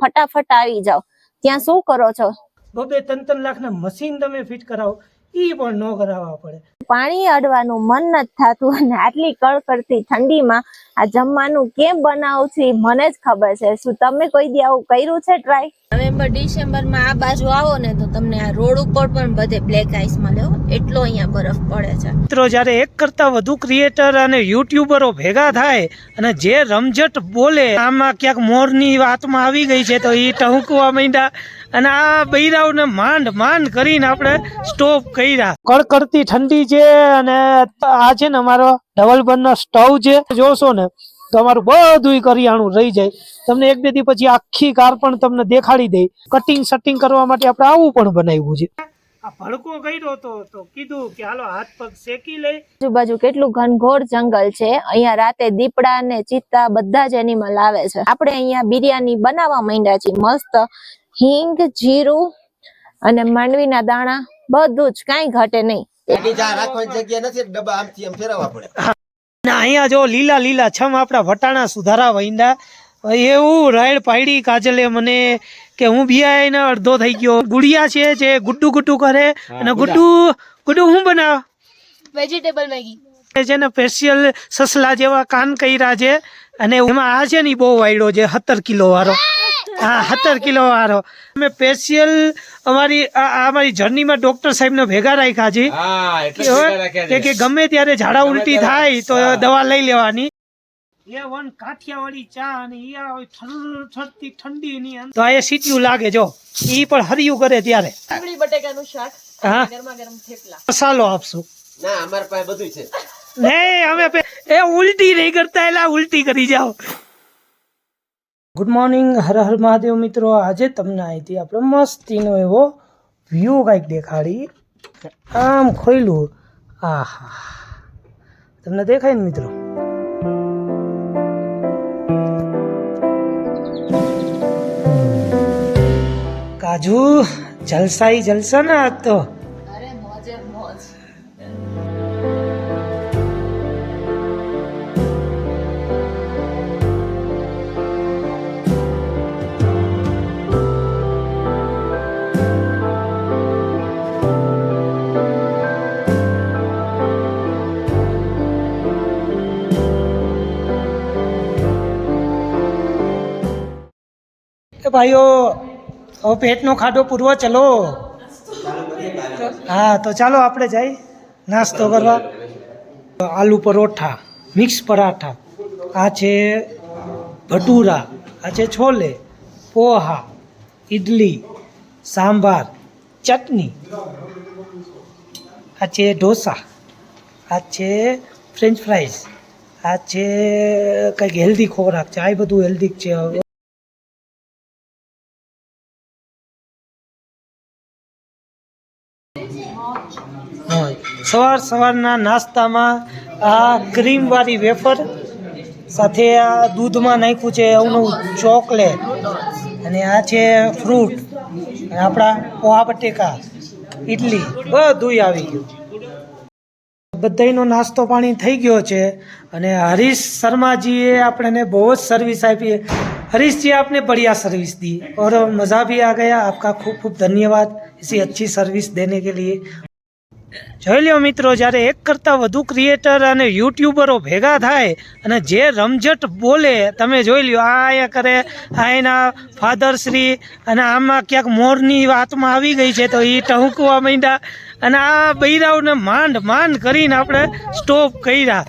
ફટાફટ આવી જાઓ. ત્યાં શું કરો છો? બબે ત્રણ ત્રણ લાખના મશીન તમે ફિટ કરાવો. એ પણ ન કરાવવા પડે. પાણી અડવાનું મન નથી થતું અને આટલી કડકડતી ઠંડીમાં આ જમવાનું કેમ બનાવું છું મને જ ખબર છે. શું તમે કોઈ દી આવું કર્યું છે ટ્રાય નવેમ્બર ડિસેમ્બરમાં આ બાજુ આવો ને તો તમને આ રોડ ઉપર પણ બધે બ્લેક આઈસ મળે એટલો અહીંયા બરફ પડે છે. મિત્રો જ્યારે એક કરતા વધુ ક્રિએટર અને યુટ્યુબરો ભેગા થાય અને જે રમઝટ બોલે આમાં ક્યાંક મોરની વાતમાં આવી ગઈ છે તો એ ટહુકવા માંડ્યા અને આ બૈરાઓને માંડ માંડ કરીને આપણે સ્ટોપ કર્યા. કડકડતી ઠંડી છે અને આ છે ને અમારો ડબલ બર્નર સ્ટવ છે. જોશો ને તો અમારું બધું કરિયાણું રહી જાય. તમને એક બે દી પછી આખી કાર પણ તમને દેખાડી દે કટિંગ સટિંગ કરવા માટે આપણે આવું પણ બનાવ્યું છે. આ ભડકો કર્યો તો તો કીધું કે હાલો હાથ પગ શેકી લઈ. આજુબાજુ કેટલું ઘનઘોર જંગલ છે. અહીંયા રાતે દીપડા ને ચિત્તા બધા જ એનિમલ આવે છે. આપણે અહીંયા બિરયાની બનાવવા માંડ્યા છીએ. મસ્ત હિંગ જીરું અને માંડવીના દાણા બધું જ. કાંઈ ઘટે નહીં. ગાડી જ્યાં રાખવાની જગ્યા નથી ડબ્બા આમથી આમ ફેરવવા પડે. અને અહીંયા જો લીલા લીલા છમ આપણા વટાણા સુધારા વૈંડા એવું રાયડ પાડી કાજલે મને કે હું બિયા એને અડધો થઈ ગયો. ગુડિયા છે જે ગુડ્ડુ ગુડ્ડુ કરે અને ગુડ્ડુ ગુડ્ડુ હું બનાવ? Vegetable Maggi. છે ને સ્પેશિયલ સસલા જેવા કાન કર્યા છે અને એમાં આ છે ને બહુ વાયડો છે સત્તર કિલો વાળો. હા સત્તર કિલો વાળો. અમે સ્પેશિયલ અમારી અમારી જર્નીમાં ડોક્ટર સાહેબને ભેગા રાખ્યા છે. કે ગમે ત્યારે ઝાડા ઉલટી થાય તો દવા લઈ લેવાની. એ વન કાઠિયાવાડી ચા અને ઈ આ હોય ઠર ઠરતી ઠંડી ની અંદર. તો આ એ સીટીયું લાગે જો. ઈ પણ હરિયું કરે ત્યારે. બટેકાનું શાક હા. ગરમા ગરમ થેપલા. મસાલો આપશું. ના અમાર પાસે બધું છે. નહીં અમે એ ઉલટી નહીં કરતા એટલે ઉલટી કરી જાઓ. ગુડ મોર્નિંગ હર હર મહાદેવ મિત્રો. આજે તમને અહીંથી આપણે મસ્તીનો એવો વ્યૂ કાંઈક દેખાડી. આમ ખોઈલું આહા. તમને દેખાય ને મિત્રો? કાજુ જલસાઈ જલસા ને આજ તો ભાઈઓ, હવે પેટનો ખાડો પૂરવો ચલો. હા, તો ચાલો આપણે જઈ નાસ્તો કરવા. આલુ પરોઠા, મિક્સ પરાઠા. આ છે ભટુરા, આ છે છોલે, પોહા ઇડલી સાંભાર, ચટણી. આ છે ઢોસા, આ છે ફ્રેન્ચ ફ્રાઈઝ, આ છે કંઈક હેલ્ધી ખોરાક છે. આ બધું હેલ્ધી છે સવાર સવારના નાસ્તામાં આ ક્રીમવાળી વેફર સાથે આ દૂધમાં નાખ્યું છે અવનું ચોકલેટ અને આ છે ફ્રૂટ અને આપણા પોહા બટેકા ઇડલી બધુંય આવી ગયું બધાયનો નાસ્તો પાણી થઈ ગયો છે અને હરીશ શર્માજીએ આપણને બહુ જ સર્વિસ આપી हरीश जी आपने बढ़िया सर्विस दी और मज़ा भी आ गया आपका खूब खूब धन्यवाद इसी अच्छी सर्विस देने के लिए જોઈ લ્યો મિત્રો, જ્યારે એક કરતાં વધુ ક્રિએટર અને યુટ્યુબરો ભેગા થાય અને જે રમઝટ બોલે, તમે જોઈ લ્યો, આ અહીંયા કરે, આ એના ફાધરશ્રી અને આમાં ક્યાંક મોરની વાતમાં આવી ગઈ છે, તો એ ટહુકવા માંડ્યા અને આ બૈરાઓને માંડ માંડ કરીને આપણે સ્ટોપ કર્યા?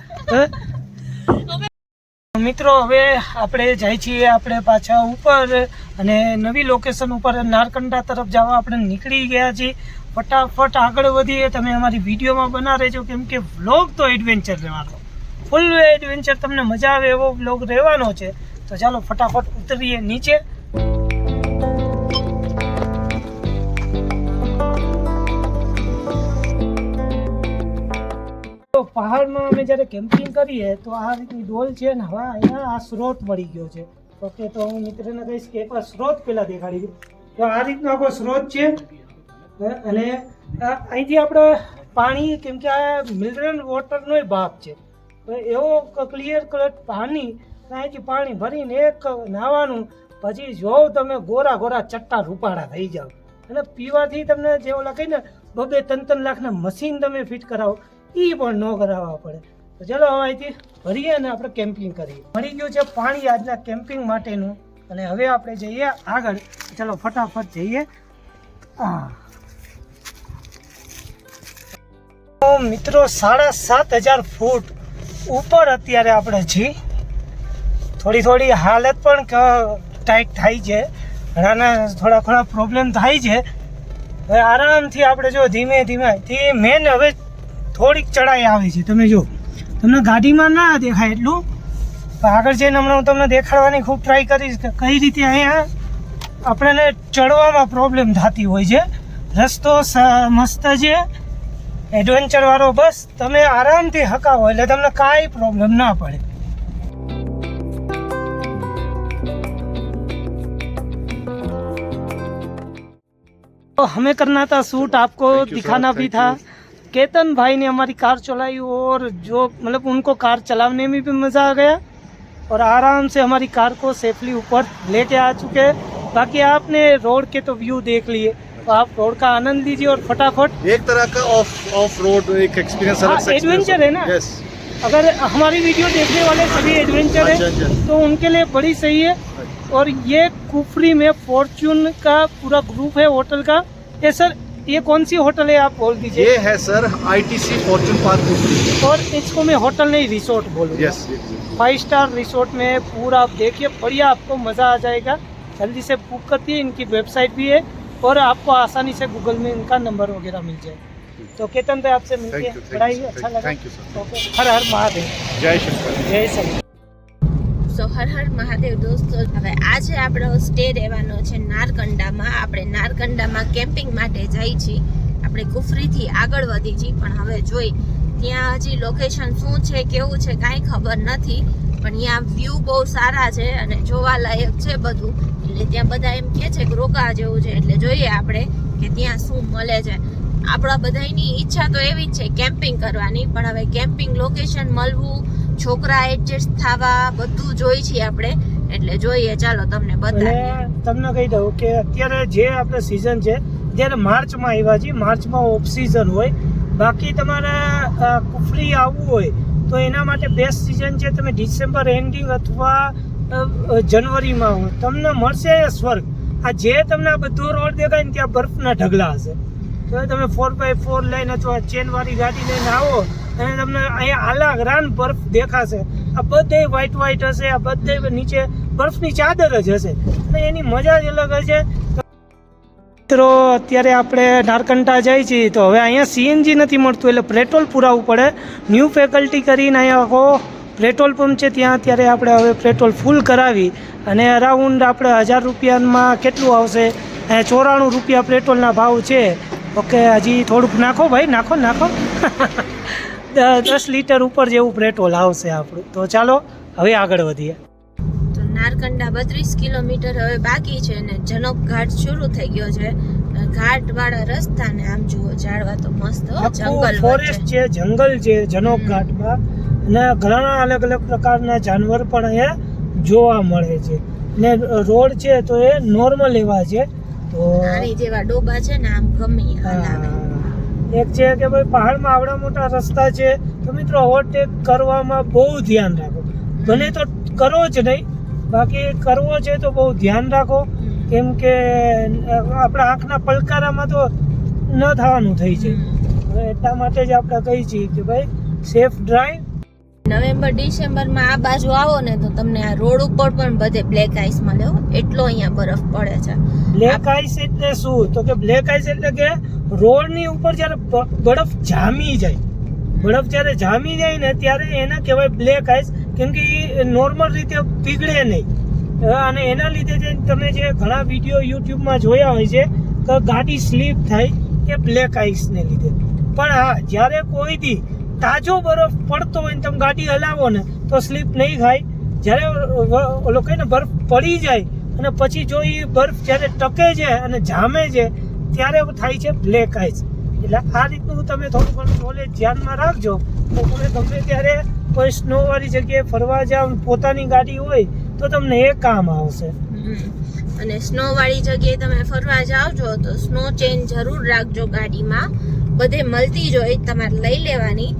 મિત્રો, હવે આપણે જાય છીએ આપણે પાછા ઉપર અને નવી લોકેશન ઉપર નારકંડા તરફ જવા આપણે નીકળી ગયા છીએ. ફટાફટ આગળ વધીએ. તમે અમારી વિડીયોમાં બના રહેજો, કેમ કે વ્લોગ તો એડવેન્ચર રહેવાનો. ફૂલ એડવેન્ચર તમને મજા આવે એવો વ્લોગ રહેવાનો છે. તો ચાલો ફટાફટ ઉતરીએ નીચે. તો પહાડમાં અમે જ્યારે કેમ્પિંગ કરીએ, તો આ રીતની ડોલ છે ને, હવે અહીંયા આ સ્રોત મળી ગયો છે. ઓકે, તો હું મિત્રને કહીશ કે એકવાર સ્રોત પહેલાં દેખાડી દઉં. તો આ રીતનો આખો સ્રોત છે. અને અહીંથી આપણે પાણી, કેમ કે આ મિનરલ વોટરનો ભાગ છે. એવો ક્લિયર કલર પાણી અહીંથી પાણી ભરીને એક નાહવાનું પછી જો તમે ગોરા ગોરા ચટ્ટા રૂપાળા થઈ જાઓ. અને પીવાથી તમને જે ઓલા કહીને બબે ત્રણ ત્રણ લાખના મશીન તમે ફિટ કરાવો. એ પણ ન કરાવવા પડે. તો ચલો હવે અહીંથી ભરીએ અને આપણે કેમ્પિંગ કરીએ. મળી ગયું છે પાણી આજના કેમ્પિંગ માટેનું. અને હવે આપણે જઈએ આગળ. ચલો ફટાફટ જઈએ. હા મિત્રો સાડા સાત હજાર ફૂટ ઉપર અત્યારે આપણે છીએ થોડી થોડી હાલત પણ ટાઈટ થાય છે. ઘણાના થોડા થોડા પ્રોબ્લેમ થાય છે. હવે આરામથી આપણે જો ધીમે ધીમે થી મેન હવે થોડીક ચડાઈ આવે છે તમે જો તમને ગાડીમાં ના દેખાય એટલું પણ આગળ જઈને હમણાં હું તમને દેખાડવાની ખૂબ ટ્રાય કરીશ કે કઈ રીતે અહીંયા આપણને ચડવામાં પ્રોબ્લેમ થતી હોય છે રસ્તો સ- મસ્ત છે એડવેન્ચર વાળો બસ તમે આરામથી હકાવો એટલે તમને કાંઈ પ્રોબ્લેમ ના પડે तो हमें करना था शूट आपको Thank you, sir. दिखाना भी Thank था you. केतन भाई ने हमारी कार चलाई और जो मतलब उनको कार चलाने में भी मज़ा आ गया और आराम से हमारी कार को सेफली ऊपर लेके आ चुके हैं। बाकी आपने रोड के तो व्यू देख लिए तो आप रोड का आनंद लीजिए और फटाफट। एक तरह का ऑफ़ ऑफ़ रोड एक एक्सपीरियंस हाँ, adventure है ना? यस अगर हमारी वीडियो देखने वाले सभी एडवेंचर अच्छा, है अच्छा। तो उनके लिए बड़ी सही है। और ये कुफरी में फॉर्च्यून का पूरा ग्रुप है होटल का। ये सर ये कौन सी होटल है आप बोल दीजिए? ये है सर आईटीसी फॉर्चून पार्क और इसको मैं होटल नहीं रिसोर्ट बोलूँगा। यस फाइव स्टार रिसोर्ट में पूरा आप देखिए बढ़िया आपको मज़ा आ जाएगा। जल्दी से बुक करती है इनकी वेबसाइट भी है और आपको आसानी से गूगल में इनका नंबर वगैरह मिल जाए तो केतन भाई आपसे थैंक यू बड़ा ही अच्छा लगा। Thank you sir Har Har Mahadev. जय शंकर जय सर સો હર હર મહાદેવ દોસ્તો. હવે આજે આપણો સ્ટે રહેવાનો છે નારકંડામાં. આપણે નારકંડામાં કેમ્પિંગ માટે જઈ છીએ. આપણે કુફરીથી આગળ વધી છીએ પણ હવે જોઈ, ત્યાં હજી લોકેશન શું છે, કેવું છે, કાંઈ ખબર નથી. પણ ત્યાં વ્યૂ બહુ સારા છે અને જોવાલાયક છે બધું. એટલે ત્યાં બધા એમ કહે છે કે રોકા જેવું છે. એટલે જોઈએ આપણે કે ત્યાં શું મળે છે. આપણા બધાની ઈચ્છા તો એવી જ છે કેમ્પિંગ કરવાની. પણ હવે કેમ્પિંગ લોકેશન મળવું છોકરા એડજસ્ટ થવા બધું જોઈ છીએ આપણે. એટલે જોઈએ, ચાલો તમને બતાવીએ તમને કહી દઉં કે અત્યારે જે આપણે સિઝન છે ત્યારે માર્ચમાં આવ્યા છીએ, માર્ચમાં ઓફ સિઝન હોય. બાકી તમારે કુફરી આવવું હોય, તો એના માટે બેસ્ટ સિઝન છે, તમે ડિસેમ્બર એન્ડિંગ અથવા જનવરીમાં હોય. તમને મળશે સ્વર્ગ. આ જે તમને આ બધો રોડ દેખાય ને ત્યાં બરફના ઢગલા હશે. તો તમે ફોર બાય ફોર લઈને અથવા ચેનવાળી ગાડી લઈને આવો અને તમને અહીંયા આલા રાન બરફ દેખાશે. આ બધે વ્હાઈટ વ્હાઈટ હશે, આ બધે નીચે બરફની ચાદર જ હશે. અને એની મજા જ અલગ હશે. મિત્રો, અત્યારે આપણે નારકંટા જઈએ છીએ. તો હવે અહીંયા સીએનજી નથી મળતું, એટલે પેટ્રોલ પુરાવવું પડે. ન્યૂ ફેકલ્ટી કરીને અહીંયા આખો પેટ્રોલ પંપ છે, ત્યાં અત્યારે આપણે હવે પેટ્રોલ ફૂલ કરાવી. અને અરાઉન્ડ આપણે હજાર રૂપિયામાં કેટલું આવશે? અહીંયા ચોરાણું રૂપિયા પેટ્રોલના ભાવ છે. ઓકે, હજી થોડુંક નાખો ભાઈ, નાખો નાખો. દસ લીટર ઉપર જેવું પેટ્રોલ આવશે આપણું. તો ચાલો હવે આગળ વધીએ. તો નારકંડા બત્રીસ કિલોમીટર હવે બાકી છે અને જનોક ઘાટ શરૂ થઈ ગયો છે. ઘાટ વાળા રસ્તા ને આમ જુઓ ઝાડવા તો મસ્ત જંગલ ફોરેસ્ટ છે જંગલ છે જનોક ઘાટમાં. અને ઘણા અલગ અલગ પ્રકારના જાનવર પણ અહીંયા જોવા મળે છે. ને રોડ છે તો એ નોર્મલ એવા છે. તો આની જેવા ડોબા છે ને આમ ગમે હલાવે. એક છે કે ભાઈ પહાડમાં આવડા મોટા રસ્તા છે. તો મિત્રો ઓવરટેક કરવામાં બહુ ધ્યાન રાખો. ભલે તો કરો જ નહીં બાકી કરવો છે તો બહુ ધ્યાન રાખો. કેમ કે આપણા આંખના પલકારામાં તો ન થવાનું થઈ છે એટલા માટે જ આપણે કહી છીએ કે ભાઈ સેફ ડ્રાઈવ નવેમ્બર, ડિસેમ્બરમાં આ બાજુ આવો ને તો તમને આ રોડ ઉપર પણ બધે બ્લેક આઈસ મળે. એટલો અહીંયા બરફ પડે છે. બ્લેક આઈસ એટલે શું? તો કે બ્લેક આઈસ એટલે કે રોડની ઉપર જ્યારે બરફ જામી જાય. બરફ જ્યારે જામી જાય ને ત્યારે એને કહેવાય બ્લેક આઈસ કેમ કે એ નોર્મલ રીતે પીગળે નહીં. અને એના લીધે જે તમે જે ઘણા વીડિયો યુટ્યુબમાં જોયા હોય છે, કે ગાડી સ્લીપ થાય એ બ્લેક આઈસને લીધે. પણ હા, જ્યારે કોઈ દી તાજો બરફ પડતો હોય ને તમે ગાડી હલાવો ને, તો સ્લીપ નહીં થાય જ્યારે ઓલો કહે ને, બરફ પડી જાય અને પછી જો એ બરફ જ્યારે ટકે છે અને જામે છે, ત્યારે થાય છે બ્લેક આઈસ. એટલે આ રીતનું તમે થોડું ઘણું નોલેજ ધ્યાનમાં રાખજો. તો તમે ગમે ત્યારે કોઈ સ્નોવાળી જગ્યાએ ફરવા જાઓ પોતાની ગાડી હોય, તો તમને એ કામ આવશે. અને સ્નો વાળી જગ્યાએ તમે ફરવા જાઓ છો, તો સ્નો ચેન જરૂર રાખજો ગાડીમાં. બધે મળતી જ હોય, તમારે લઈ લેવાની.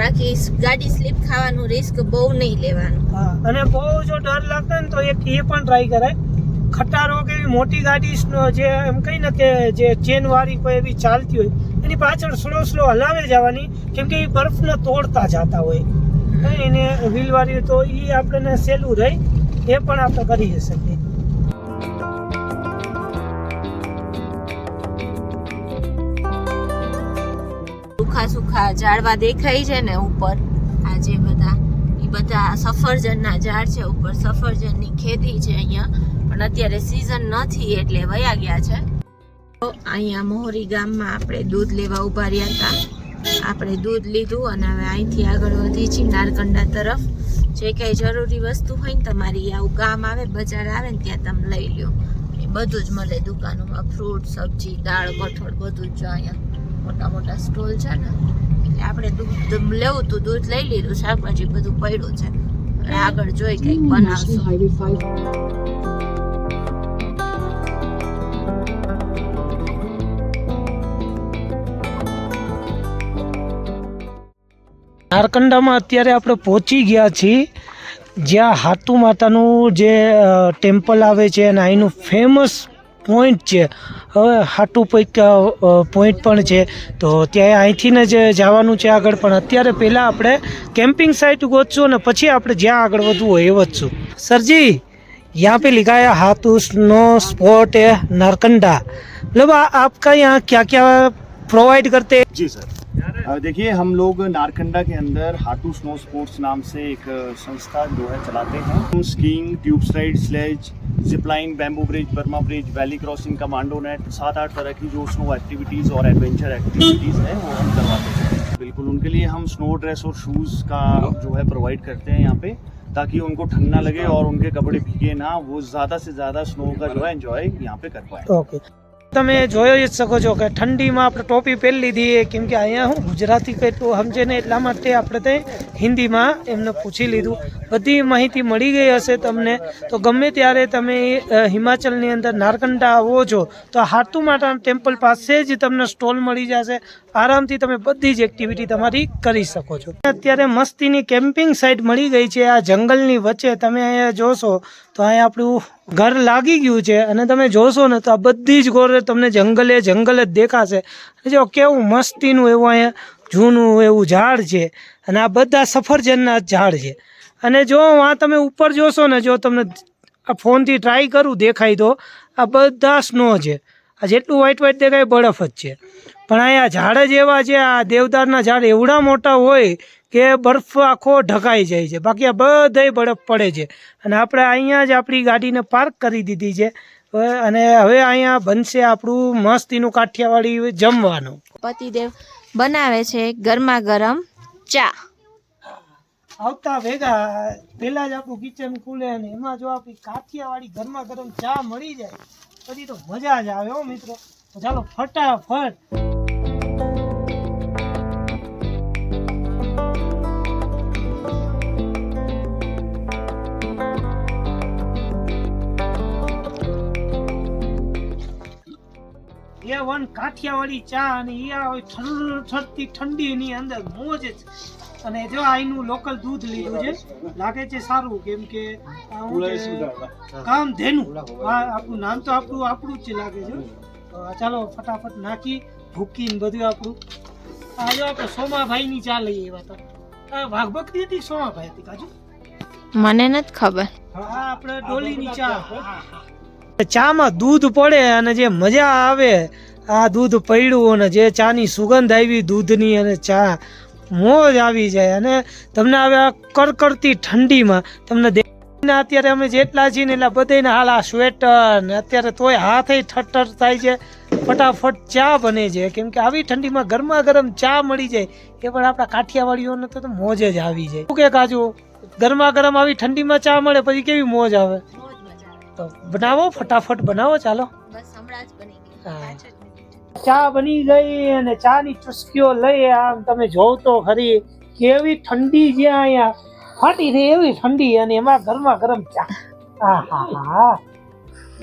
બાકી ગાડી સ્લીપ ખાવાનું રિસ્ક બહુ નહીં લેવાનું. હા અને બહુ જો ડર લાગતો ને તો એક એ પણ ટ્રાય કરાય. ખટારો કે એવી મોટી ગાડી જે એમ કહીને કે જે ચેન વાળી કોઈ એવી ચાલતી હોય એની પાછળ સ્લો સ્લો હલાવે જવાની કેમ કે એ બરફને તોડતા જતા હોય. એને વ્હીલ વાળી હોય તો એ આપણને સહેલું રહે એ પણ આપણે કરી શકીએ. સુખા સુખા ઝાડવા દેખાય છે ને ઉપર. આ જે બધા એ બધા સફરજનના ઝાડ છે ઉપર. સફરજનની ખેતી છે અહીંયા. પણ અત્યારે સિઝન નથી એટલે વયા ગયા છે. તો અહીંયા મોહરી ગામમાં આપણે દૂધ લેવા ઊભા રહ્યા હતા. આપણે દૂધ લીધું અને હવે અહીંથી આગળ વધી છીએ નારકંડા તરફ. જે કાંઈ જરૂરી વસ્તુ હોય ને તમારી આવું ગામ આવે, બજાર આવે ને ત્યાં તમે લઈ લ્યો. બધું જ મળે દુકાનોમાં. ફ્રૂટ સબ્જી, દાળ કઠોળ બધું જો અહીંયા. મોટા મોટા સ્ટોલ છે ને એટલે આપણે દૂધ લેવું તું દૂધ લઈ લીધું શાકભાજી બધું પડ્યું છે. હવે આગળ જોઈ કંઈક બનાવશું. નારકંડામાં અત્યારે આપણે પહોંચી ગયા છીએ જ્યાં હાતુ માતાનું જે ટેમ્પલ આવે છે અને અહીંનું ફેમસ પોઈન્ટ છે હવે હાટુ પૈક પોઈન્ટ પણ છે તો ત્યાં અહીંથી ને જ જવાનું છે આગળ પણ અત્યારે પહેલાં આપણે કેમ્પિંગ સાઇટ ગોતશું અને પછી આપણે જ્યાં આગળ વધવું હોય એ વધશું સરજી यहाँ पे लिखा है हाथू स्नो स्पॉट है नारकंडा मतलब आ- आपका यहाँ क्या क्या प्रोवाइड करते हैं जी सर अ, देखिए हम लोग नारकंडा के अंदर हाटू स्नो स्पोर्ट्स नाम से एक संस्था जो है चलाते हैं। हम skiing tube slide sledge zipline bamboo bridge Burma bridge valley crossing commando net सात आठ तरह की जो स्नो एक्टिविटीज़ और एडवेंचर एक्टिविटीज़ हैं वो हम करवाते हैं। बिल्कुल उनके लिए हम स्नो ड्रेस और शूज़ का जो है प्रोवाइड करते हैं यहाँ पे ताकि उनको ठंड ना लगे और उनके कपड़े भीगे ना वो ज़्यादा से ज़्यादा स्नो का जो है एंजॉय यहाँ पे कर पाए। ઓકે તમે જોયો જ શકો છો કે ઠંડીમાં આપણે ટોપી પહેરી લીધી કેમ કે અહીંયા હું ગુજરાતી કેટલું સમજે ને એટલા માટે આપણે તે હિન્દીમાં એમને પૂછી લીધું. બધી માહિતી મળી ગઈ હશે તમને. તો ગમે ત્યારે તમે હિમાચલની અંદર નારકંડા આવો છો, તો હાતુ માતા ટેમ્પલ પાસે જ તમને સ્ટોલ મળી જશે. આરામથી તમે બધી જ એક્ટિવિટી તમારી કરી શકો છો. અત્યારે મસ્તીની કેમ્પિંગ સાઇટ મળી ગઈ છે. આ જંગલની વચ્ચે તમે અહીંયા જોશો તો અહીંયા આપણું ઘર લાગી ગયું છે અને તમે જોશો ને તો આ બધી જ ગોરે તમને જંગલે જંગલ જ દેખાશે. જો કેવું મસ્તીનું એવું અહીંયા જૂનું એવું ઝાડ છે અને આ બધા સફરજનના ઝાડ છે. અને જો આ તમે ઉપર જોશો ને જો તમને આ ફોનથી ટ્રાય કરું દેખાય તો આ બધા સ્નો છે. આ જેટલું વ્હાઈટ વ્હાઈટ દેખાય બરફ જ છે. પણ અહીંયા ઝાડ જ એવા છે, આ દેવદારના ઝાડ એવડા મોટા હોય કે બરફ આખો ઢકાઈ જાય છે. બાકી આ બધાય બરફ પડે છે. અને આપણે અહીંયા જ આપણી ગાડીને પાર્ક કરી દીધી છે. અને હવે અહીંયા બનશે આપણું મસ્તીનું કાઠિયાવાડી જમવાનું. પતિદેવ બનાવે છે ગરમા ગરમ ચા. આવતા ભેગા પહેલાં જ આપણું કિચન ખુલે અને એમાં જો આપણી કાઠિયાવાડી ગરમા ગરમ ચા મળી જાય પછી તો મજા જ આવે હો મિત્રો. ચાલો ફટાફટ એ વન કાઠિયાવાડી ચા અને એ આવે હોય ઠર ઠરતી ઠંડીની અંદર મોજ જ. અને જો આઈનું લોકલ દૂધ લીધું છે લાગે છે સારું કેમ કે? કામ ધેનું. આ આપણું નામ તો આપણું આપણું જ છે. લાગે છે ચાલો ફટાફટ નાખી ભૂકી ને બધું આપણું. આ જો આપણે સોમાભાઈની ચા લઈએ એવા તો. આ વાઘબકરી હતી સોમાભાઈ હતી કાજુ? મને નથી ખબર. હા આપણે ડોલીની ચા. ચામાં દૂધ પડે અને જે મજા આવે, આ દૂધ પડ્યું અને જે ચાની સુગંધ આવી દૂધની અને ચા, મોજ આવી જાય. અને તમને હવે આ કડકડતી ઠંડીમાં તમને અત્યારે અમે જેટલા છીએ ને એટલા બધાને હાલ આ સ્વેટર ને અત્યારે તોય હાથે ઠઠ્ઠર થાય છે. ફટાફટ ચા બને છે. કેમ કે આવી ઠંડીમાં ગરમા ગરમ ચા મળી જાય, એ પણ આપણા કાઠિયાવાડીઓને તો મોજ જ આવી જાય. શું કે કાજુ? ગરમા ગરમ આવી ઠંડીમાં ચા મળે, પછી કેવી મોજ આવે? તો બનાવો ફટાફટ બનાવો ચાલો. બસ હમણાં જ બની ગઈ હા. પાંચ જ મિનિટ ચા બની ગઈ અને ચા ની ચુસ્કીઓ લઈ આમ તમે જોવ તો ખરી કેવી ઠંડી છે અહીંયા. ફાટી થઈ એવી ઠંડી અને એમાં ગરમા ગરમ ચા. હા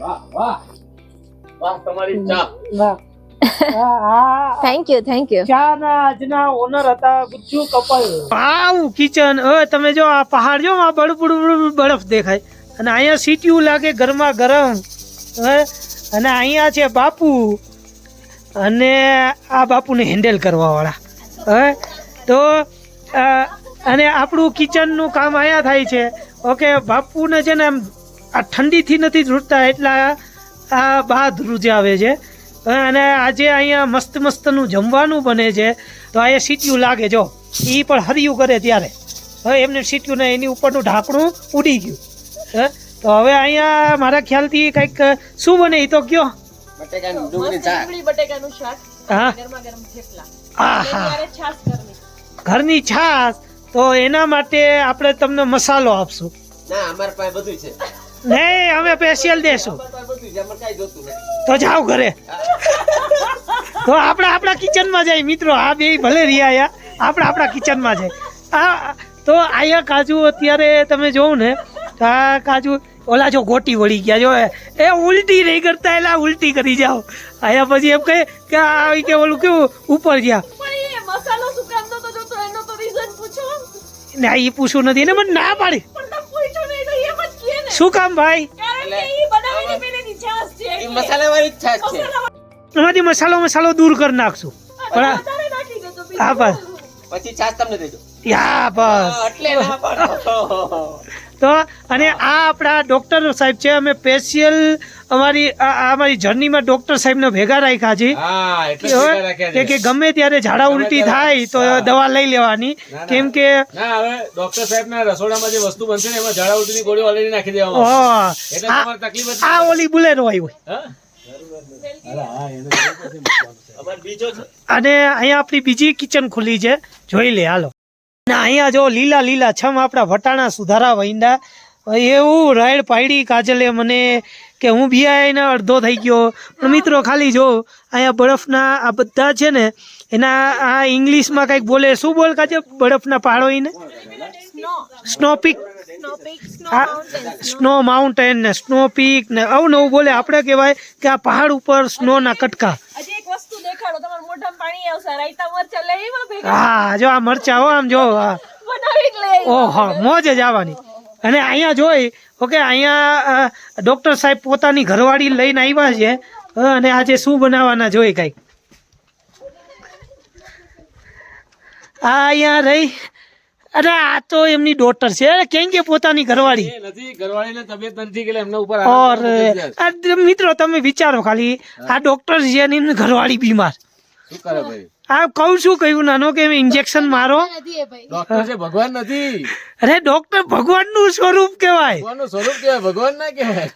વાહ વાહ. વાહ તમારી ચા. આ થેન્ક યુ થેન્ક યુ ચા ના આજના ઓનર હતા ગુજ્જુ કપલ. આવું કિચન. હવે તમે જો આ પહાડ જો આ બળબડ બરફ દેખાય. અને અહીંયા સીટીયું લાગે ગરમા ગરમ અને અહીંયા છે બાપુ. અને આ બાપુને હેન્ડલ કરવાવાળા, હે? તો અને આપણું કિચનનું કામ અહીંયા થાય છે. ઓકે, બાપુને છે ને આમ આ ઠંડીથી નથી ધ્રુજતા, એટલા આ બહાર ધ્રુજાવે છે. અને આજે અહીંયા મસ્ત મસ્તનું જમવાનું બને છે. તો અહીંયા સીટીયું લાગે, જો. એ પણ હરિયું કરે ત્યારે. હવે એમને સીટ્યું ને એની ઉપરનું ઢાંકણું ઉડી ગયું. તો હવે અહીંયા મારા ખ્યાલથી કંઈક શું બને એ તો કયો? બટેકાની ડુંગળી ચા બટેકાનું શાક. હા. ગરમા ગરમ થેપલા. આહા. છાશ ગરમી. ઘરની છાશ? તો એના માટે આપણે તમને મસાલો આપશું. ના અમાર પાસે બધું છે. નહીં અમે સ્પેશિયલ દેશું. અમાર પાસે બધું છે અમારે કાંઈ જોતું નથી. તો જાઓ ઘરે. તો આપણે આપણા કિચનમાં જાય. મિત્રો આ બે ભલે રહ્યા યા. આપણે આપણા કિચનમાં જાય. આ તો આયા કાજુ અત્યારે તમે જોવું ને તો આ કાજુ ઓલા જો ગોટી વળી ગયા જો એ ઉલટી નહીં કરતા એટલે ઉલટી કરી જાઓ. આયા પછી એમ કહે કે આવી કે ઓલું કેવું ઉપર ગયા. ના એ મસાલો શું કામ નતો જોતો એનો તો રીઝન પૂછો. ને એ પૂછવું નથી એને મને ના પાડી. પણ તમે પૂછો નહીં તો એમ જ કહે ને. શું કામ ભાઈ? એમાંથી મસાલો મસાલો દૂર કરી નાખશું. હા બસ. પછી છાસ તમને દેજો. યા બસ. એટલે ના પાડો. તો અને આ આપણા ડોક્ટર સાહેબ છે અમે સ્પેશિયલ અમારી અમારી જર્નીમાં ડોક્ટર સાહેબને ભેગા રાખ્યા છે. કે ભેગા હવે રાખ્યા કે છે. કે ગમે ત્યારે ઝાડા ઉલટી થાય તો દવા લઈ લેવાની. કેમ કે ના હવે ડોક્ટર સાહેબ રસોડામાં જે વસ્તુ બનશે ને એમાં ઝાડા ઉલટીની ગોળી ઓલરેડી નાખી દેવામાં આવશે. ઓહ, એટલે આ તકલીફ આ ઓલી બુલેરો આવી હોય. હા? અરે હા, એને અમાર બીજો છે. અને અહીંયા આપણી બીજી કિચન ખુલી છે. જોઈ લે હાલો. અહીંયા જો લીલા લીલા છમ આપણા વટાણા સુધારા વૈંડા એવું રાયડ પાડી કાજલે મને કે હું બિયાઈને અડધો થઈ ગયો. પણ મિત્રો ખાલી જો અહીંયા બરફના આ બધા છે ને એના આ ઇંગ્લિશમાં કંઈક બોલે શું બોલ કાજે બરફના પહાડો એને snow peak snow snow snow mountain ને સ્નો પીક ને આવું નવું બોલે. આપણે કહેવાય કે આ પહાડ ઉપર કટકા. લઈ એમાં ભેગા? હા જો આ મરચા હો આમ જો ઓહો મોજ જ આવવાની. અને અહીંયા જોઈ ઓકે અહીંયા ડોક્ટર સાહેબ પોતાની ઘરવાળી લઈને આવ્યા છે. અને આજે શું બનાવવાના જોઈ કઈ આ અહીંયા રહી અરે આ તો એમની ડોટર છે. કેમ કે પોતાની ઘરવાળી? નથી ઘરવાળીને તબિયત નથી એટલે એમના ઉપર ઓર કરવો થઈ જાય. આ મિત્રો તમે વિચારો ખાલી. આ ડોક્ટર છે એમની ઘરવાળી બીમાર. શું કરે ભાઈ? આ કહું છું કહ્યું નાનો કે ઇન્જેક્શન મારો. ડોક્ટર છે ભગવાન નથી. અરે ડોક્ટર ભગવાનનું સ્વરૂપ કેવાય સ્વરૂપ કેવાય ભગવાન ના કહેવાય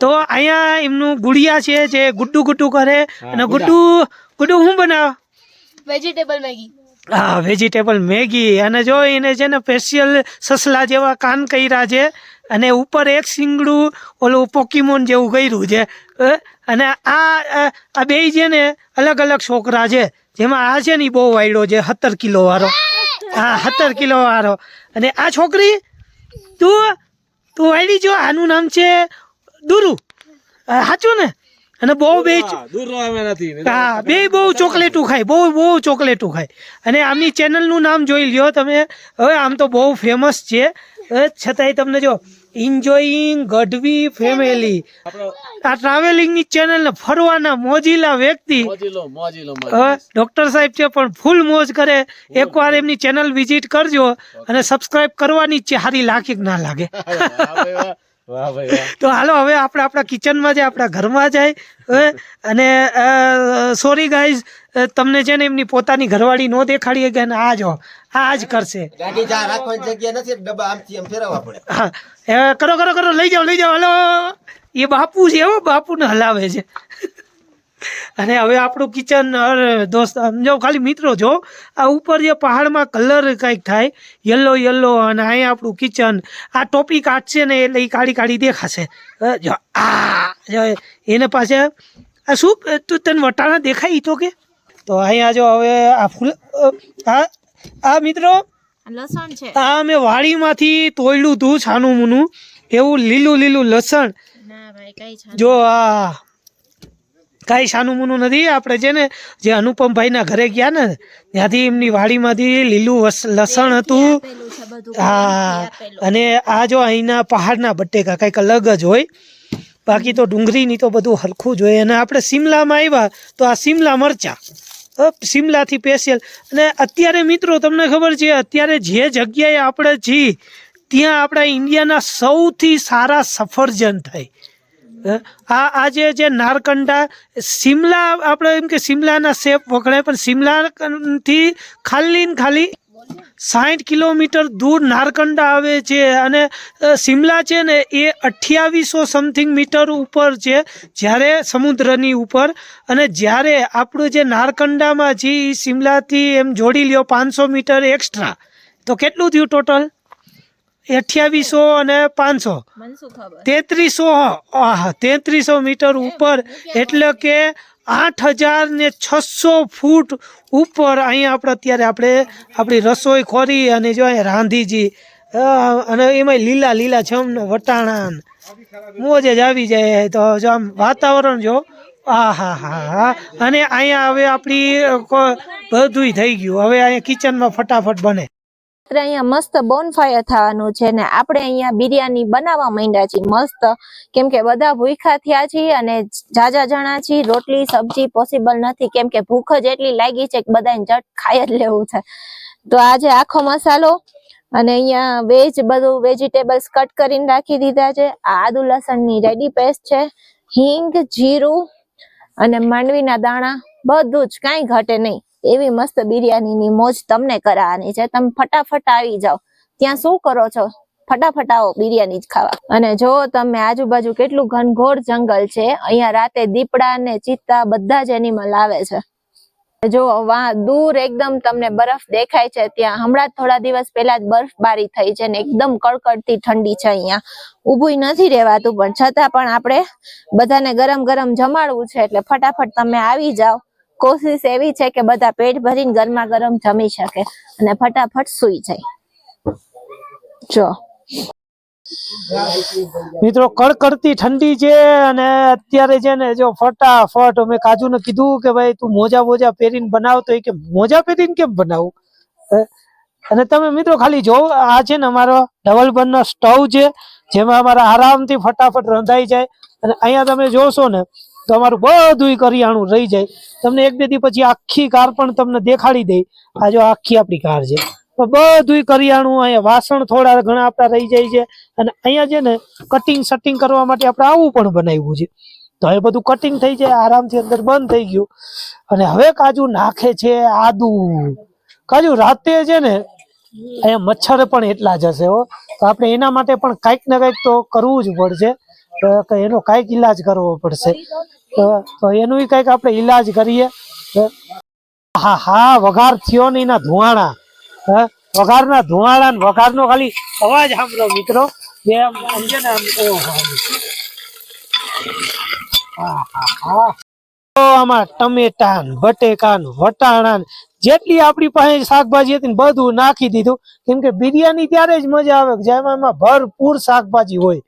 તો અહીંયા એમનું ગુડિયા છે જે ગુડ્ડુ ગુડ્ડુ કરે. અને ગુડ્ડુ ગુડ્ડુ શું બનાવ? વેજીટેબલ મેગી હા વેજીટેબલ મેગી અને જો એને છે ને સ્પેશિયલ સસલા જેવા કાન કર્યા છે, અને ઉપર એક શિંગડું, ઓલું પોકીમોન જેવું કર્યું છે અને આ આ- આ બે છે ને અલગ અલગ છોકરા છે, જેમાં આ છે ને બહુ વાયડો છે, સત્તર કિલો વાળો. હા, સત્તર કિલો વાળો. અને આ છોકરી, તું તું વાયડી જો, આનું નામ છે દુરુ. સાચું ને? અને બહુ બે હા, દૂર રહો નથી. હા બે બહુ ચોકલેટું ખાય બહુ બહુ ચોકલેટું ખાય. અને આમની ચેનલનું નામ જોઈ લ્યો તમે. હવે આમ તો બહુ ફેમસ છે. છતાંય તમને જો એન્જોઈંગ ગઢવી ફેમિલી આ ટ્રાવેલિંગની ચેનલ ને ફરવાના મોજીલા વ્યક્તિ. ડોક્ટર સાહેબ છે પણ ફૂલ મોજ કરે. એકવાર એમની ચેનલ વિઝિટ કરજો અને સબસ્ક્રાઇબ કરવાની છે સારી લાગે કે ના લાગે. તો હાલો હવે આપણે આપણા કિચનમાં જાય આપણા ઘરમાં જાય અને સોરી ગાઈઝ તમને છે ને એમની પોતાની ઘરવાળી નો દેખાડીએ કે આ જો આ જ કરશે. ગાડી ચા રાખવાની જગ્યા નથી ડબ્બા આમથી આમ ફેરવવા પડે. હા એ કરો કરો કરો લઈ જાઓ લઈ જાઓ હલો. એ બાપુ છે હો બાપુને હલાવે છે. અને હવે આપણું કિચન દોસ્ત સમજો ખાલી મિત્રો જો આ ઉપર જે પહાડમાં કલર કંઈક થાય યલો યલો અને અહીંયા આપણું કિચન આ ટોપી કાઢશે ને એટલે એ કાઢી કાઢી દેખાશે. જો આ એને પાસે આ શું તું તને વટાણા દેખાય તો કે? તો અહીંયા જો હવે આ ફૂલ આ આ મિત્રો લસણ છે. આ અમે વાડીમાંથી તોડ્યું હતું છાનું મૂનું એવું લીલું લીલું લસણ. જો આ કાંઈ સાનુમુનું નથી. આપણે છે ને જે અનુપમભાઈના ઘરે ગયા ને ત્યાંથી એમની વાડીમાંથી લીલું લસણ હતું. હા. અને આ જો અહીંના પહાડના બટેકા કંઈક અલગ જ હોય. બાકી તો ડુંગળીની તો બધું હરખું જ હોય. અને આપણે સિમલામાં આવ્યા તો આ સિમલા મરચા. સિમલાથી સ્પેશિયલ. અને અત્યારે મિત્રો તમને ખબર છે અત્યારે જે જગ્યાએ આપણે છીએ ત્યાં આપણા ઇન્ડિયાના સૌથી સારા સફરજન થાય. આ આજે જે નારકંડા સિમલા આપણે એમ કે સિમલાના શેપ વખણાય, પણ સિમલાથી ખાલી ખાલી સાઠ કિલોમીટર દૂર નારકંડા આવે છે અને સિમલા છે ને એ અઠ્યાવીસો સમથિંગ મીટર ઉપર છે, જ્યારે સમુદ્રની ઉપર. અને જ્યારે આપણું જે નારકંડામાં જે સિમલાથી એમ જોડી લ્યો પાંચસો મીટર એક્સ્ટ્રા તો કેટલું થયું ટોટલ અઠ્યાવીસો અને પાંચસો. તેત્રીસો તેત્રીસો મીટર ઉપર એટલે કે આઠ હજાર ને છસો ફૂટ ઉપર અહીંયા આપણે અત્યારે આપણે આપણી રસોઈ ખોરી અને જો અહીંયા રાંધીજી અને એમાં લીલા લીલા છમ વટાણા મોજ જ આવી જાય તો જો આમ વાતાવરણ જો આ હા હા હા. અને અહીંયા હવે આપણી બધું થઈ ગયું. હવે અહીંયા કિચનમાં ફટાફટ બને. રાત્રે અહીંયા મસ્ત બોનફાયર થવાનું છે ને આપણે અહીંયા બિરયાની બનાવવા માંડ્યા છીએ. મસ્ત. કેમ કે બધા ભૂખા થયા છીએ અને જાજા જણા છીએ. રોટલી, સબ્જી પોસિબલ નથી. કેમ કે ભૂખ જ એટલી લાગી છે કે બધાને જટ ખાઈ જ લેવું છે. તો આજે આખો મસાલો અને અહીંયા વેજ બધું વેજીટેબલ્સ કટ કરીને રાખી દીધા છે. આ આદુ લસણની રેડી પેસ્ટ છે. હિંગ, જીરું અને માંડવીના દાણા બધું જ કાંઈ ઘટે નહીં. એવી મસ્ત બિરયાનીની મોજ તમને કરાવવાની છે. તમે ફટાફટ આવી જાઓ. ત્યાં શું કરો છો? ફટાફટ આવો બિરયાની જ ખાવા. અને જો તમે આજુબાજુ કેટલું ઘનઘોર જંગલ છે, અહીંયા રાતે દીપડા ને ચિત્તા બધા જ એનિમલ આવે છે. જો વા દૂર એકદમ તમને બરફ દેખાય છે. ત્યાં હમણાં થોડા દિવસ પહેલા જ બરફબારી થઈ છે ને એકદમ કડકડતી ઠંડી છે અહીંયા. ઊભું નથી રહેવાતું, પણ છતાં પણ આપણે બધાને ગરમ ગરમ જમાડવું છે, એટલે ફટાફટ તમે આવી જાઓ. કોશિશ એવી છે કે બધા પેટ ભરીને ગરમા ગરમ જમી શકે અને ફટાફટ સૂઈ જાય. જો. મિત્રો, કડકડતી ઠંડી છે અને અત્યારે છે ને જો ફટાફટ અમે કાજુને કીધું કે ભાઈ તું મોજા મોજા પહેરીને બનાવ તો એ કે મોજા પહેરીને કેમ બનાવું? અને તમે મિત્રો ખાલી જો, આ છે ને અમારો ડબલ નો સ્ટવ છે, જેમાં અમારા આરામથી ફટાફટ રંધાઈ જાય. અને અહીંયા તમે જોશો ને તો અમારું બધું કરિયાણું રહી જાય. તમને એક બે દી પછી આખી કાર પણ તમને દેખાડી દે. આ જો આખી આપણી કાર છે. બધું કરિયાણું, અહીંયા વાસણ થોડા ઘણા આપણા રહી જાય છે. અને અહીંયા છે ને કટિંગ સટિંગ કરવા માટે આપણે આવું પણ બનાવ્યું છે. તો એ બધું કટિંગ થઈ જાય, આરામથી અંદર બંધ થઈ ગયું. અને હવે કાજુ નાખે છે આદુ. કાજુ રાતે છે ને, અહીંયા મચ્છર પણ એટલા જ હશે હો. તો આપણે એના માટે પણ કાંઈક ને કાંઈક તો કરવું જ પડશે. એનો કાંઈક ઈલાજ કરવો પડશે. તો એનું કંઈક આપણે ઈલાજ કરીએ. હા હા, વઘાર થયો ને એના ધુવાણા. વઘારના ધુવાણા ને વઘારનો ખાલી અવાજ સાંભળો મિત્રો. જેટલી આપણી પાસે શાકભાજી હતી બધું નાખી દીધું. કેમ બિરયાની ત્યારે જ મજા આવે જેમાં ભરપૂર શાકભાજી હોય.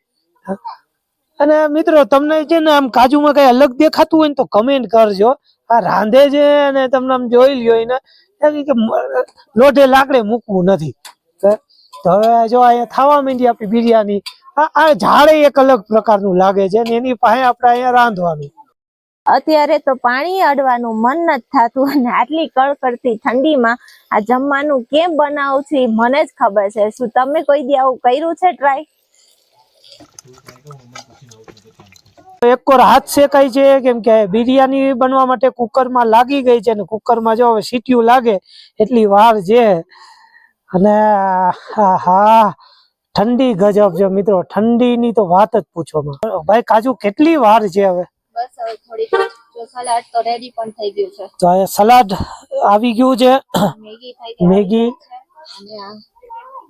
અને મિત્રો, તમને છે ને આમ કાજુમાં કઈ અલગ દેખાતું હોય ને તો કમેન્ટ કરજો. આ રાંધે છે અને તમને આમ જોઈ લ્યો એને. કે લોઢે લાકડે મૂકવું નથી. તો- હવે જો અહીંયા થવા માંડી આપણી બિરયાની. આ ઝાડે એક અલગ પ્રકારનું લાગે છે ને એની પાસે આપણે અહીંયા રાંધવાનું. અત્યારે તો પાણી અડવાનું મન નથી થતું અને આટલી કડકડતી ઠંડીમાં આ જમવાનું કેમ બનાવું છું મને જ ખબર છે. શું તમે કોઈ દી આવું કર્યું છે ટ્રાય એકોર હાથ શેકાય છે કેમ કે બિરયાની બનવા માટે કુકરમાં લાગી ગઈ છે અને કુકરમાં જો હવે સીટીયું લાગે એટલી વાર છે અને હા ઠંડી ગજબ છે મિત્રો ઠંડીની તો વાત જ પૂછો ભાઈ કાજુ કેટલી વાર છે હવે? સલાડ તો રેડી પણ થઈ ગયું છે. તો આ સલાડ આવી ગયું છે. Maggi Maggi.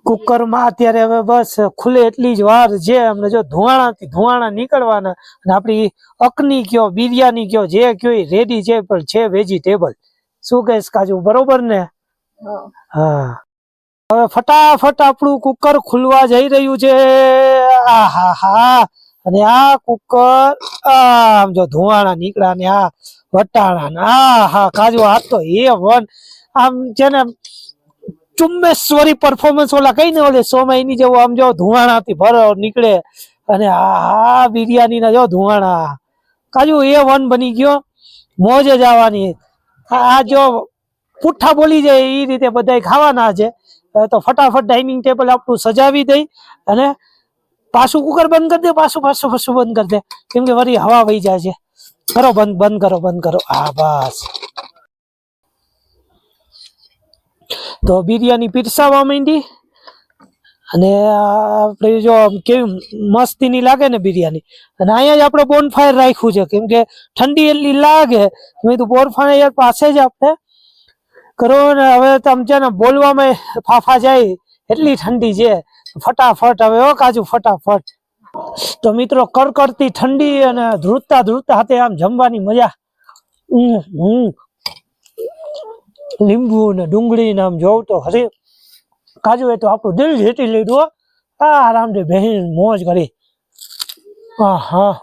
કુકરમાં અત્યારે હવે બસ ખુલે એટલી જ વાર છે. અમને જો ધુવાણાથી ધુવાણા નીકળવાના અને આપણી અકની કયો, બિરયાની કયો, જે કયો રેડી છે પણ છે વેજીટેબલ શું કહીશ કાજુ, બરોબર ને? હા. હવે ફટાફટ આપણું કુકર ખુલવા જઈ રહ્યું છે. આ હા હા અને આ કુકર, આમ જો ધુવાણા નીકળ્યા ને આ વટાણા આ હા કાજુ, આ તો એ વન. આમ છે ને ચુમ્મેશ્વરી પરફોર્મન્સ ઓલા કઈ ને ઓલે સોમાં એની જેવું, આમ જો ધુવાણાથી ભરો, નીકળે. અને આ હા બિરયાની ના જો ધુવાણા. કાજુ, એ વન બની ગયો. મોજ જ આવવાની. આ જો પુઠ્ઠા બોલી જાય એ રીતે બધા ખાવાના છે. તો ફટાફટ ડાઇનિંગ ટેબલ આપણું સજાવી દઈ અને પાછું કુકર બંધ કરી દે, પાછું પાછું પાછું બંધ કરી દે. કેમ કે વળી હવા વહી જાય છે. કરો, બંધ બંધ કરો બંધ કરો. હા બસ. તો બિરયાની પીરસાવા માંડી. અને આપણે જો કેવી મસ્તીની લાગે ને બિરયાની. અને અહીંયા જ આપણે બોનફાયર રાખ્યું છે. કેમ કે ઠંડી એટલી લાગે. મેં તો બોનફાયર પાસે જ આપણે કરો ને હવે તમે છે ને બોલવામાં ફાફા જાય. એટલી ઠંડી છે. ફટાફટ હવે હો કાજુ, ફટાફટ. તો મિત્રો કડકડતી ઠંડી અને ધ્રુજતા ધ્રુજતા હાથે આમ જમવાની મજા. હમ હમ લીંબુ ને ડુંગળી ને આમ જોઉં તો હરે કાજુ એ તો આપણું દિલ જીતી લીધું આ આરામથી બેસીને મોજ કરી. હા હા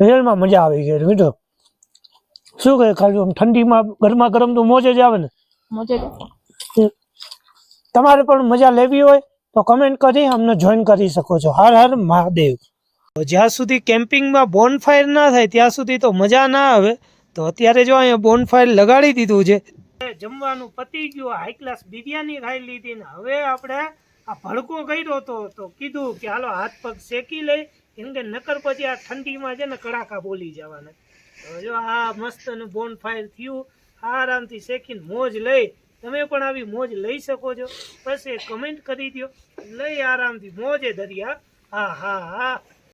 રેલમાં મજા આવી ગઈ મિત્રો. શું કહે કાજુ? ઠંડીમાં ગરમા ગરમ તો મોજ જ આવે ને. મોજે તમારે પણ મજા લેવી હોય તો કમેન્ટ કરી અમને જોઈન કરી શકો છો. હર હર મહાદેવ. જ્યાં સુધી કેમ્પિંગમાં બોનફાયર ના થાય ત્યાં સુધી તો મજા ના આવે. તો અત્યારે જો અહીંયા બોનફાયર લગાડી દીધું છે જમવાનું પતી ગયું હાઈ ક્લાસ બિરયાની ખાઈ લીધી ને હવે આપણે આ ભડકો કર્યો હતો તો કીધું કે હાલો હાથ પગ શેકી લઈ, કેમ કે નકર પછી આ ઠંડીમાં છે ને કડાકા બોલી જવાના. તો જો આ મસ્ત બોન ફાયર થયું, આરામથી શેકીને મોજ લઈ, તમે પણ આવી મોજ લઈ શકો છો. બસ એ કમેન્ટ કરી દો લઈ આરામથી મોજે દરિયા. હા હા હા.